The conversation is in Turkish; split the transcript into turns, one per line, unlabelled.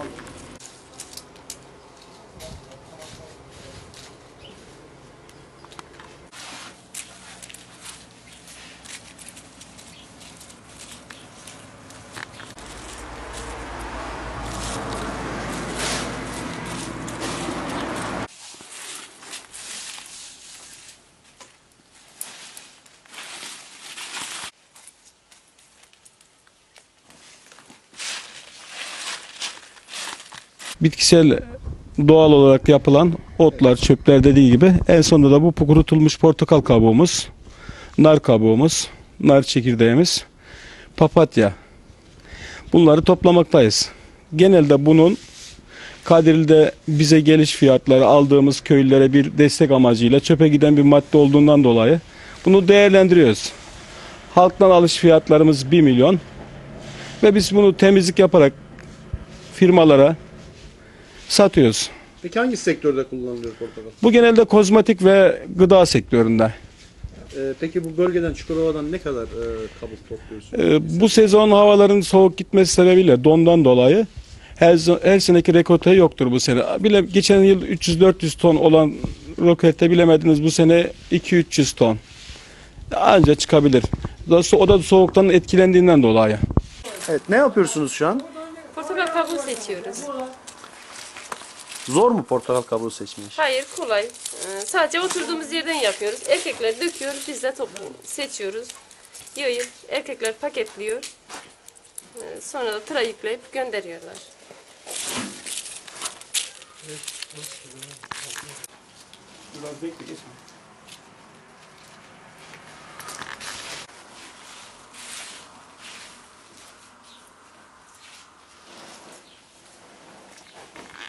culture. Bitkisel doğal olarak yapılan otlar, çöpler dediği gibi en sonunda da bu kurutulmuş portakal kabuğumuz, nar kabuğumuz, nar çekirdeğimiz, papatya. Bunları toplamaktayız. Genelde bunun Kadirli'de bize geliş fiyatları aldığımız köylülere bir destek amacıyla çöpe giden bir madde olduğundan dolayı bunu değerlendiriyoruz. Halktan alış fiyatlarımız 1 milyon ve biz bunu temizlik yaparak firmalara satıyoruz.
Peki hangi sektörde kullanılıyor portakal?
Bu genelde kozmetik ve gıda sektöründe.
Ee, peki bu bölgeden Çukurova'dan ne kadar e, kabuk topluyorsun?
Ee, bu sezon havaların soğuk gitmesi sebebiyle dondan dolayı her, her seneki rekolte yoktur bu sene. Bile geçen yıl 300-400 ton olan rokette bilemediniz bu sene 2-300 ton. Anca çıkabilir. O da soğuktan etkilendiğinden dolayı.
Evet ne yapıyorsunuz şu an?
Portakal kabuğu seçiyoruz.
Zor mu portakal kabuğu seçmek?
Hayır kolay. Ee, sadece oturduğumuz yerden yapıyoruz. Erkekler döküyor, biz de toplu seçiyoruz. Yayıp erkekler paketliyor. Ee, sonra da tıra yükleyip gönderiyorlar.
Biraz bekle geçme.